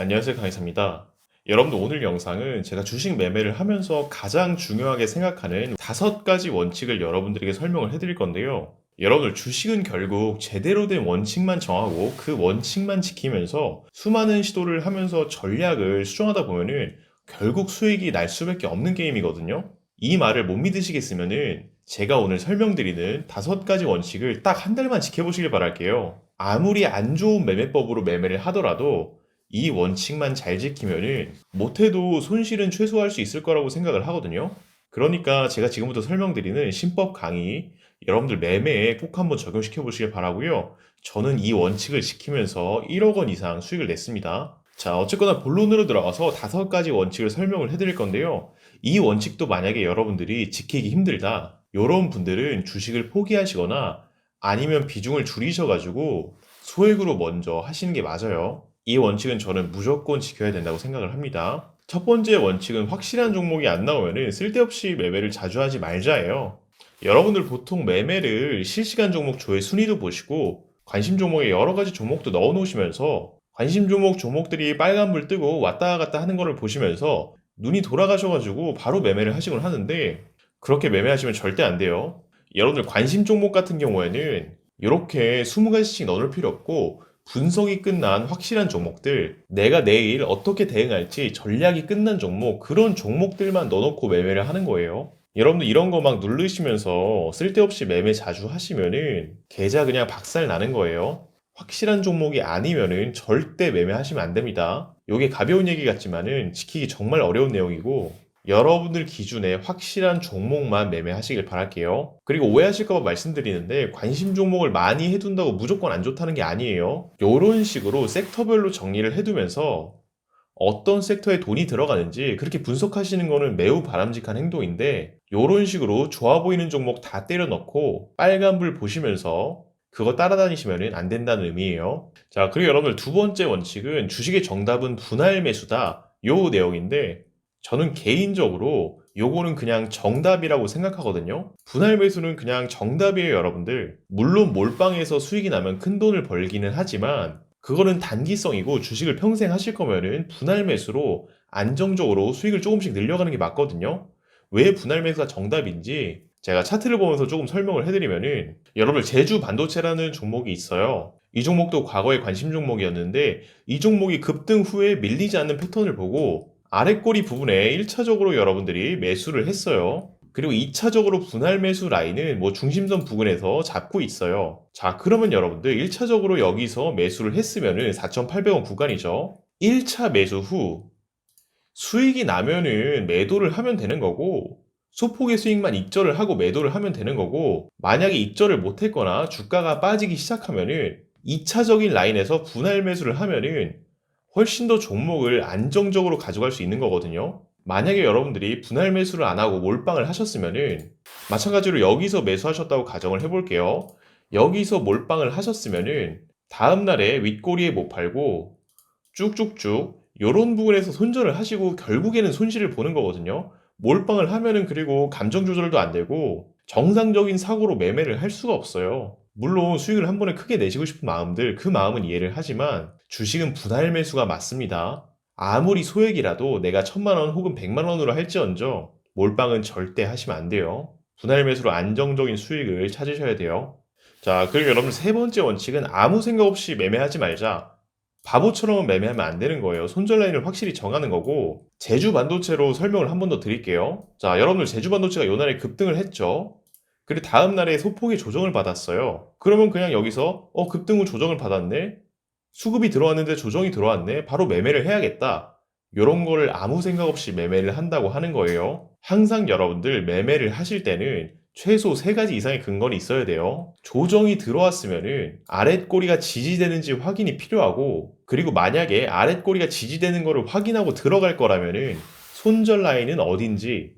안녕하세요 강희사입니다. 여러분들 오늘 영상은 제가 주식 매매를 하면서 가장 중요하게 생각하는 다섯 가지 원칙을 여러분들에게 설명을 해드릴 건데요. 여러분들 주식은 결국 제대로 된 원칙만 정하고 그 원칙만 지키면서 수많은 시도를 하면서 전략을 수정하다 보면은 결국 수익이 날 수밖에 없는 게임이거든요. 이 말을 못 믿으시겠으면은 제가 오늘 설명드리는 다섯 가지 원칙을 딱 한 달만 지켜보시길 바랄게요. 아무리 안 좋은 매매법으로 매매를 하더라도 이 원칙만 잘 지키면은 못해도 손실은 최소화할 수 있을 거라고 생각을 하거든요. 그러니까 제가 지금부터 설명드리는 신법 강의 여러분들 매매에 꼭 한번 적용시켜 보시길 바라고요. 저는 이 원칙을 지키면서 1억 원 이상 수익을 냈습니다. 자, 어쨌거나 본론으로 들어가서 다섯 가지 원칙을 설명을 해드릴 건데요. 이 원칙도 만약에 여러분들이 지키기 힘들다. 이런 분들은 주식을 포기하시거나 아니면 비중을 줄이셔가지고 소액으로 먼저 하시는 게 맞아요. 이 원칙은 저는 무조건 지켜야 된다고 생각을 합니다. 첫 번째 원칙은 확실한 종목이 안 나오면 쓸데없이 매매를 자주 하지 말자예요. 여러분들 보통 매매를 실시간 종목 조회 순위도 보시고 관심 종목에 여러 가지 종목도 넣어 놓으시면서 관심 종목 종목들이 빨간불 뜨고 왔다 갔다 하는 거를 보시면서 눈이 돌아가셔가지고 바로 매매를 하시곤 하는데 그렇게 매매하시면 절대 안 돼요. 여러분들 관심 종목 같은 경우에는 이렇게 20가지씩 넣을 필요 없고 분석이 끝난 확실한 종목들, 내가 내일 어떻게 대응할지 전략이 끝난 종목, 그런 종목들만 넣어놓고 매매를 하는 거예요. 여러분들 이런 거 막 누르시면서 쓸데없이 매매 자주 하시면은 계좌 그냥 박살 나는 거예요. 확실한 종목이 아니면은 절대 매매하시면 안 됩니다. 요게 가벼운 얘기 같지만은 지키기 정말 어려운 내용이고 여러분들 기준에 확실한 종목만 매매하시길 바랄게요. 그리고 오해하실까봐 말씀드리는데 관심 종목을 많이 해둔다고 무조건 안 좋다는 게 아니에요. 이런 식으로 섹터별로 정리를 해두면서 어떤 섹터에 돈이 들어가는지 그렇게 분석하시는 거는 매우 바람직한 행동인데 이런 식으로 좋아 보이는 종목 다 때려 넣고 빨간불 보시면서 그거 따라다니시면 안 된다는 의미예요. 자, 그리고 여러분들 두 번째 원칙은 주식의 정답은 분할 매수다. 요 내용인데 저는 개인적으로 요거는 그냥 정답이라고 생각하거든요. 분할 매수는 그냥 정답이에요, 여러분들. 물론 몰빵해서 수익이 나면 큰 돈을 벌기는 하지만 그거는 단기성이고 주식을 평생 하실 거면은 분할 매수로 안정적으로 수익을 조금씩 늘려가는 게 맞거든요. 왜 분할 매수가 정답인지 제가 차트를 보면서 조금 설명을 해드리면은 여러분 제주 반도체라는 종목이 있어요. 이 종목도 과거에 관심 종목이었는데 이 종목이 급등 후에 밀리지 않는 패턴을 보고 아랫꼬리 부분에 1차적으로 여러분들이 매수를 했어요. 그리고 2차적으로 분할 매수 라인은 뭐 중심선 부근에서 잡고 있어요. 자, 그러면 여러분들 1차적으로 여기서 매수를 했으면은 4,800원 구간이죠. 1차 매수 후 수익이 나면은 매도를 하면 되는 거고 소폭의 수익만 익절을 하고 매도를 하면 되는 거고 만약에 익절을 못 했거나 주가가 빠지기 시작하면은 2차적인 라인에서 분할 매수를 하면은 훨씬 더 종목을 안정적으로 가져갈 수 있는 거거든요. 만약에 여러분들이 분할 매수를 안 하고 몰빵을 하셨으면은 마찬가지로 여기서 매수하셨다고 가정을 해볼게요. 여기서 몰빵을 하셨으면은 다음 날에 윗꼬리에 못 팔고 쭉쭉쭉 요런 부분에서 손절을 하시고 결국에는 손실을 보는 거거든요. 몰빵을 하면은 그리고 감정 조절도 안 되고 정상적인 사고로 매매를 할 수가 없어요. 물론 수익을 한 번에 크게 내시고 싶은 마음들 그 마음은 이해를 하지만 주식은 분할 매수가 맞습니다. 아무리 소액이라도 내가 천만 원 혹은 백만 원으로 할지언정 몰빵은 절대 하시면 안 돼요. 분할 매수로 안정적인 수익을 찾으셔야 돼요. 자, 그리고 여러분 세 번째 원칙은 아무 생각 없이 매매하지 말자. 바보처럼 매매하면 안 되는 거예요. 손절 라인을 확실히 정하는 거고 제주 반도체로 설명을 한 번 더 드릴게요. 자, 여러분들 제주 반도체가 요날에 급등을 했죠. 그리고 다음 날에 소폭의 조정을 받았어요. 그러면 그냥 여기서 어 급등 후 조정을 받았네. 수급이 들어왔는데 조정이 들어왔네. 바로 매매를 해야겠다. 요런 거를 아무 생각 없이 매매를 한다고 하는 거예요. 항상 여러분들 매매를 하실 때는 최소 세 가지 이상의 근거는 있어야 돼요. 조정이 들어왔으면은 아랫꼬리가 지지되는지 확인이 필요하고 그리고 만약에 아랫꼬리가 지지되는 거를 확인하고 들어갈 거라면은 손절 라인은 어딘지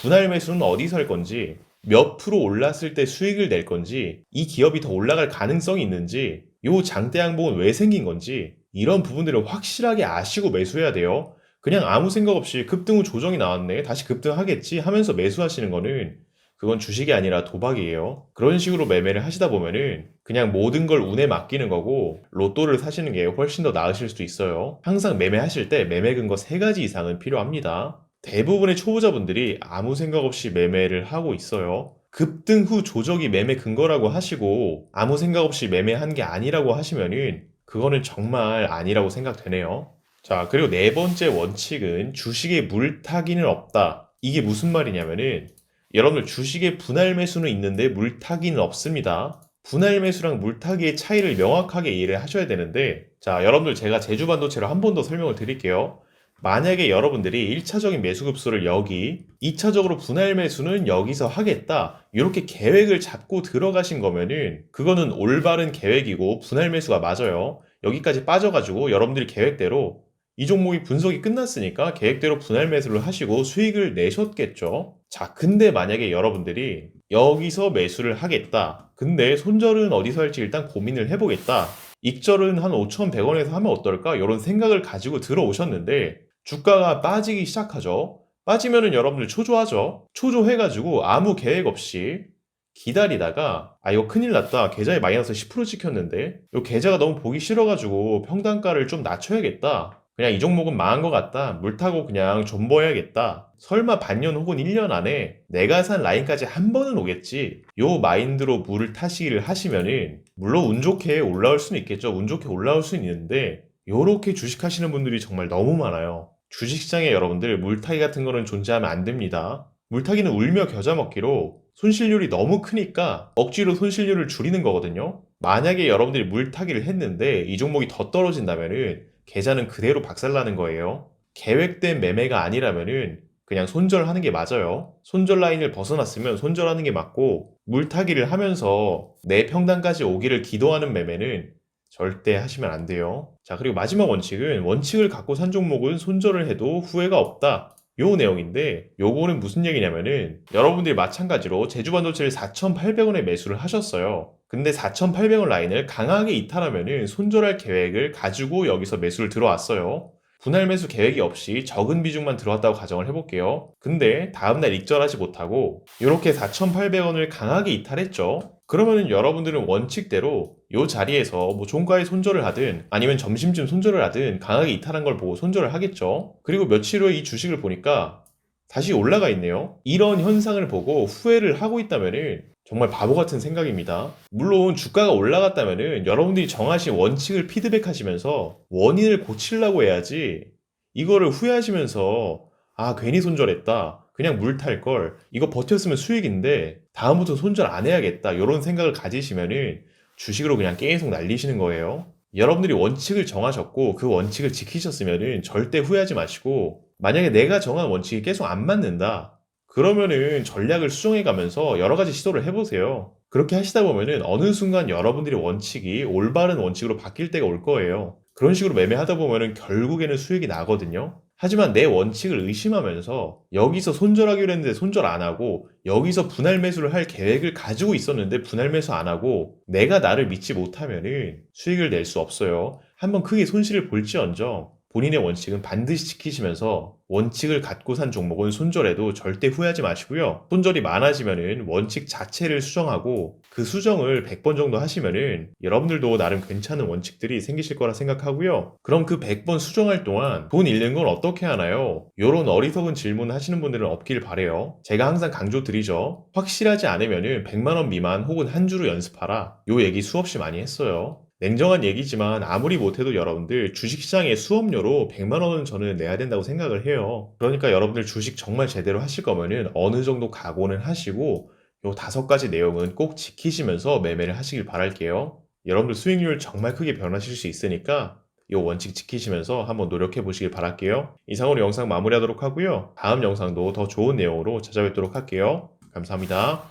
분할 매수는 어디서 할 건지 몇 프로 올랐을 때 수익을 낼 건지 이 기업이 더 올라갈 가능성이 있는지 요 장대 양봉은 왜 생긴 건지 이런 부분들을 확실하게 아시고 매수해야 돼요. 그냥 아무 생각 없이 급등 후 조정이 나왔네 다시 급등하겠지 하면서 매수하시는 거는 그건 주식이 아니라 도박이에요. 그런 식으로 매매를 하시다 보면은 그냥 모든 걸 운에 맡기는 거고 로또를 사시는 게 훨씬 더 나으실 수도 있어요. 항상 매매하실 때 매매 근거 세 가지 이상은 필요합니다. 대부분의 초보자분들이 아무 생각 없이 매매를 하고 있어요. 급등 후 조정이 매매 근거라고 하시고 아무 생각 없이 매매한 게 아니라고 하시면은 그거는 정말 아니라고 생각되네요. 자, 그리고 네 번째 원칙은 주식에 물타기는 없다. 이게 무슨 말이냐면은 여러분들 주식의 분할 매수는 있는데 물타기는 없습니다. 분할 매수랑 물타기의 차이를 명확하게 이해를 하셔야 되는데 자, 여러분들 제가 제주 반도체로 한 번 더 설명을 드릴게요. 만약에 여러분들이 1차적인 매수 급소를 여기, 2차적으로 분할 매수는 여기서 하겠다. 이렇게 계획을 잡고 들어가신 거면은 그거는 올바른 계획이고 분할 매수가 맞아요. 여기까지 빠져가지고 여러분들이 계획대로 이 종목이 분석이 끝났으니까 계획대로 분할 매수를 하시고 수익을 내셨겠죠. 자, 근데 만약에 여러분들이 여기서 매수를 하겠다. 근데 손절은 어디서 할지 일단 고민을 해보겠다. 익절은 한 5,100원에서 하면 어떨까? 이런 생각을 가지고 들어오셨는데 주가가 빠지기 시작하죠. 빠지면은 여러분들 초조하죠. 초조해가지고 아무 계획 없이 기다리다가 아 이거 큰일 났다. 계좌에 마이너스 10% 찍혔는데 이 계좌가 너무 보기 싫어가지고 평단가를 좀 낮춰야겠다. 그냥 이 종목은 망한 것 같다. 물 타고 그냥 존버해야겠다. 설마 반년 혹은 1년 안에 내가 산 라인까지 한 번은 오겠지? 요 마인드로 물을 타시기를 하시면은 물론 운 좋게 올라올 수는 있겠죠. 운 좋게 올라올 수는 있는데 요렇게 주식하시는 분들이 정말 너무 많아요 주식시장에 여러분들 물타기 같은 거는 존재하면 안 됩니다 물타기는 울며 겨자 먹기로 손실률이 너무 크니까 억지로 손실률을 줄이는 거거든요. 만약에 여러분들이 물타기를 했는데 이 종목이 더 떨어진다면은 계좌는 그대로 박살나는 거예요. 계획된 매매가 아니라면은 그냥 손절하는 게 맞아요. 손절 라인을 벗어났으면 손절하는 게 맞고 물타기를 하면서 내 평단까지 오기를 기도하는 매매는 절대 하시면 안 돼요. 자, 그리고 마지막 원칙은 원칙을 갖고 산 종목은 손절을 해도 후회가 없다. 요 내용인데 요거는 무슨 얘기냐면은 여러분들이 마찬가지로 제주 반도체를 4,800원에 매수를 하셨어요. 근데 4,800원 라인을 강하게 이탈하면은 손절할 계획을 가지고 여기서 매수를 들어왔어요. 분할 매수 계획이 없이 적은 비중만 들어왔다고 가정을 해볼게요. 근데 다음날 익절하지 못하고 이렇게 4,800원을 강하게 이탈했죠. 그러면은 여러분들은 원칙대로 이 자리에서 뭐 종가에 손절을 하든 아니면 점심쯤 손절을 하든 강하게 이탈한 걸 보고 손절을 하겠죠. 그리고 며칠 후에 이 주식을 보니까 다시 올라가 있네요. 이런 현상을 보고 후회를 하고 있다면은 정말 바보 같은 생각입니다. 물론 주가가 올라갔다면은 여러분들이 정하신 원칙을 피드백 하시면서 원인을 고치려고 해야지 이거를 후회하시면서 아 괜히 손절했다. 그냥 물 탈 걸 이거 버텼으면 수익인데 다음부터 손절 안 해야겠다 이런 생각을 가지시면은 주식으로 그냥 계속 날리시는 거예요. 여러분들이 원칙을 정하셨고 그 원칙을 지키셨으면은 절대 후회하지 마시고 만약에 내가 정한 원칙이 계속 안 맞는다 그러면은 전략을 수정해 가면서 여러 가지 시도를 해보세요. 그렇게 하시다 보면은 어느 순간 여러분들의 원칙이 올바른 원칙으로 바뀔 때가 올 거예요. 그런 식으로 매매하다 보면은 결국에는 수익이 나거든요. 하지만 내 원칙을 의심하면서 여기서 손절하기로 했는데 손절 안 하고 여기서 분할 매수를 할 계획을 가지고 있었는데 분할 매수 안 하고 내가 나를 믿지 못하면은 수익을 낼 수 없어요. 한번 크게 손실을 볼지언정 본인의 원칙은 반드시 지키시면서 원칙을 갖고 산 종목은 손절해도 절대 후회하지 마시고요. 손절이 많아지면은 원칙 자체를 수정하고 그 수정을 100번 정도 하시면은 여러분들도 나름 괜찮은 원칙들이 생기실 거라 생각하고요. 그럼 그 100번 수정할 동안 돈 잃는 건 어떻게 하나요? 요런 어리석은 질문 하시는 분들은 없길 바래요. 제가 항상 강조 드리죠. 확실하지 않으면은 100만 원 미만 혹은 한 주로 연습하라. 요 얘기 수없이 많이 했어요. 냉정한 얘기지만 아무리 못해도 여러분들 주식시장의 수업료로 100만 원은 저는 내야 된다고 생각을 해요. 그러니까 여러분들 주식 정말 제대로 하실 거면은 어느 정도 각오는 하시고 요 다섯 가지 내용은 꼭 지키시면서 매매를 하시길 바랄게요. 여러분들 수익률 정말 크게 변하실 수 있으니까 이 원칙 지키시면서 한번 노력해 보시길 바랄게요. 이상으로 영상 마무리하도록 하고요. 다음 영상도 더 좋은 내용으로 찾아뵙도록 할게요. 감사합니다.